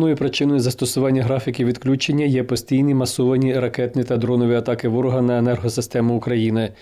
Головною причиною застосування графіків відключення є постійні масовані ракетні та дронові атаки ворога на енергосистему України.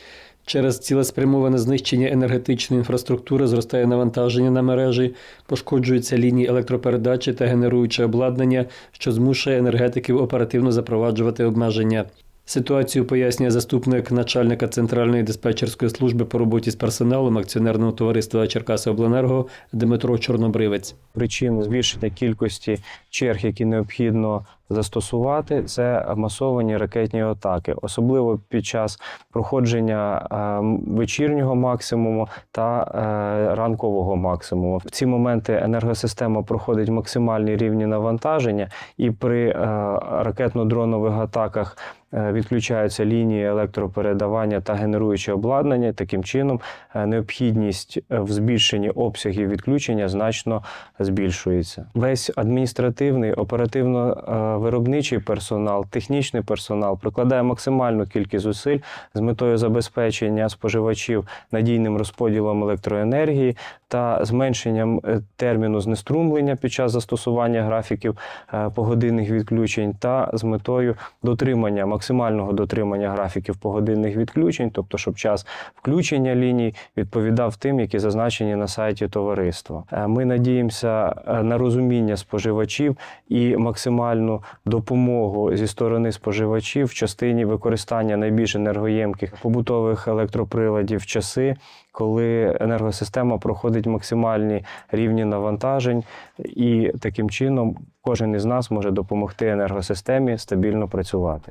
Через цілеспрямоване знищення енергетичної інфраструктури зростає навантаження на мережі, пошкоджуються лінії електропередачі та генеруюче обладнання, що змушує енергетиків оперативно запроваджувати обмеження. Ситуацію пояснює заступник начальника центральної диспетчерської служби по роботі з персоналом акціонерного товариства Черкасиобленерго Дмитро Чорнобривець. причин збільшення кількості черг, які необхідно застосувати, це масовані ракетні атаки, особливо під час проходження е, вечірнього максимуму та е, ранкового максимуму. В ці моменти енергосистема проходить максимальні рівні навантаження, і при е, ракетно-дронових атаках. Відключаються лінії електропередавання та генеруюче обладнання. Таким чином, необхідність в збільшенні обсягів відключення значно збільшується. Весь адміністративний, оперативно-виробничий персонал, технічний персонал прикладає максимальну кількість зусиль з метою забезпечення споживачів надійним розподілом електроенергії та зменшенням е, терміну знеструмлення під час застосування графіків е, погодинних відключень, та з метою дотримання максимального дотримання графіків погодинних відключень, тобто, щоб час включення ліній відповідав тим, які зазначені на сайті товариства. Е, Ми надіємося на розуміння споживачів і максимальну допомогу зі сторони споживачів в частині використання найбільш енергоємких побутових електроприладів в часи, коли енергосистема проходить максимальні рівні навантажень, і таким чином кожен із нас може допомогти енергосистемі стабільно працювати.